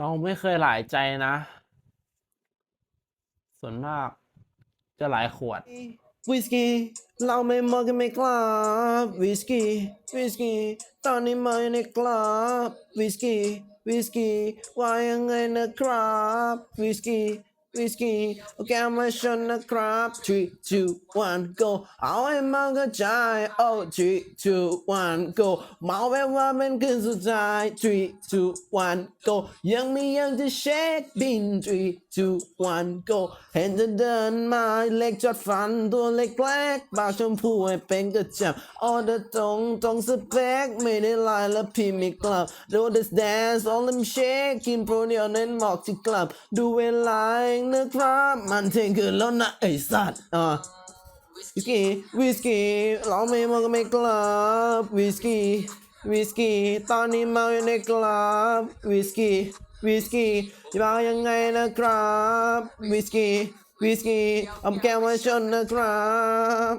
เราไม่เคยหลายใจนะ ส่วนมาก จะหลายขวด วิสกี้เราไม่มองกันไม่กลับวิสกี้วิสกี้ตอนนี้มาอยู่ในกลับวิสกี้วิสกี้ว่ายังไงนะครับวิสกี้ วิสกี้โอเคมาชนนะครับ three two one go เอาให้มันกระจาย oh three two one go เมาแบบว่าเป็นคืนสุดท้าย three two one go ยังไม่ยังจะเช็คบิน three two one go เห็นเธอเดินมาเล็กจอดฟันตัวเล็กๆปากชมพูให้เป็นกระจับออเดอร์ตรงตรงสเปคไม่ได้ไลน์แล้วพี่ไม่กลับดูดิสแดนซ์ all them shake กินโปรเดียวเน้นหมอกที่กลับดูเวลางนะครับ มันเที่ยงคืนแล้วนะไอ้สัตว์อะวิสกี้วิสกี้เราไม่มองก็ไม่กลับวิสกี้วิสกี้ตอนนี้เมาอยู่ในกลับวิสกี้วิสกี้จะมายังไงนะครับวิสกี้วิสกี้เอาแก้วมาชนนะครับ